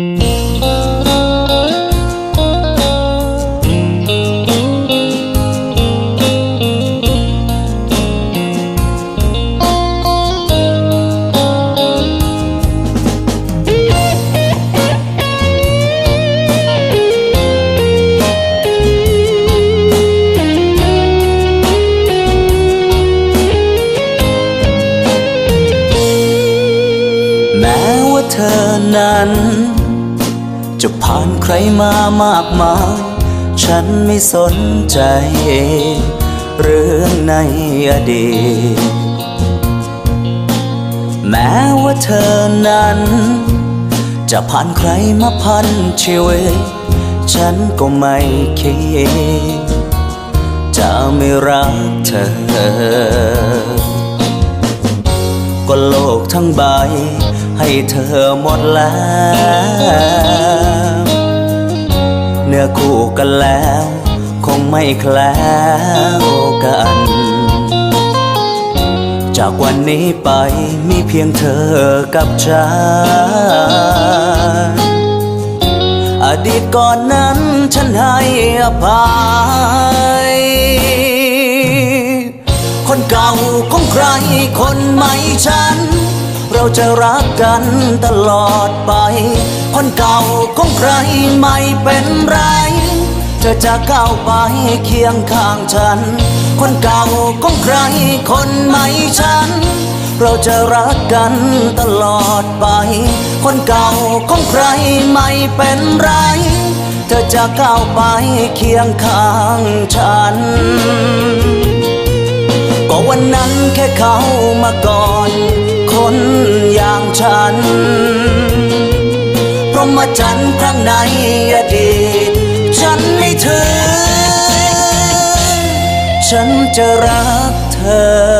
แม้ว่าเธอนั้น จะผ่านใครมามากมายฉันไม่สนใจ เรื่องในอดีต แม้ว่าเธอนั้น จะผ่านใครมาพันชีวิต ฉันก็ไม่คิด จะไม่รักเธอ ก็โลกทั้งใบให้เธอหมดแล้ว รือคู่กันแล้ว คงไม่แคล้วกัน จากวันนี้ไปมีเพียงเธอกับฉัน อดีตก่อนนั้นฉันให้อภัย คนเก่าของใครคนใหม่ฉัน เราจะรักกันตลอดไป คนเก่าของใครไม่เป็นไร เธอจะก้าวไปเคียงข้างฉัน คนเก่าของใครคนใหม่ฉัน เราจะรักกันตลอดไป คนเก่าของใครไม่เป็นไร เธอจะก้าวไปเคียงข้างฉันก็วันนั้นแค่เขามาก่อน คนอย่างฉัน รหมจรรย์ครั้งในอดีต ฉันไม่ถือฉันจะรักเธอ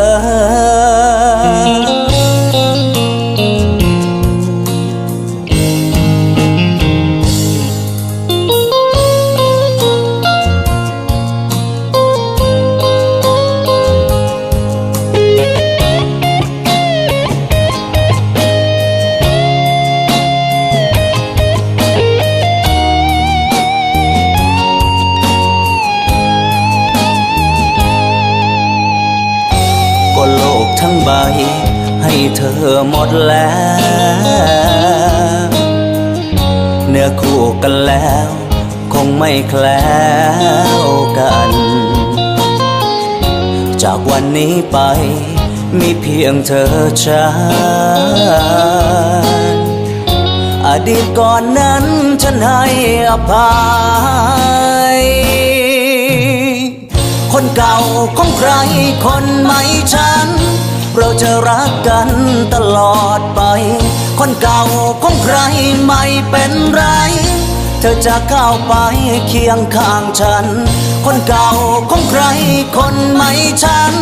ใบให้เธอหมดแล้ว เนื้อคู่กันแล้ว คงไม่แคล้วกัน จากวันนี้ไป มีเพียงเธอฉันอดีตก่อนนั้นฉันให้อภัย คนเก่าของใครคนใหม่ฉัน เราจะรักกันตลอดไป คนเก่าของใครไม่เป็นไร เธอจะก้าวไปเคียงข้างฉัน คนเก่าของใครคนใหม่ฉัน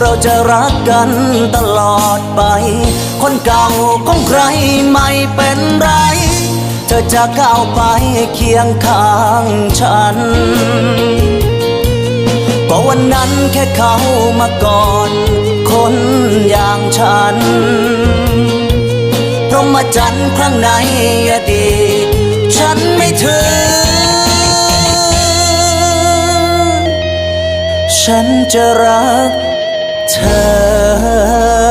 เราจะรักกันตลอดไป คนเก่าของใครไม่เป็นไร เธอจะก้าวไปเคียงข้างฉันก็วันนั้นแค่เขามาก่อน นอย่างฉัน พรหมจรรย์ครั้งในอดีตฉันไม่ถือ ฉันจะรักเธอ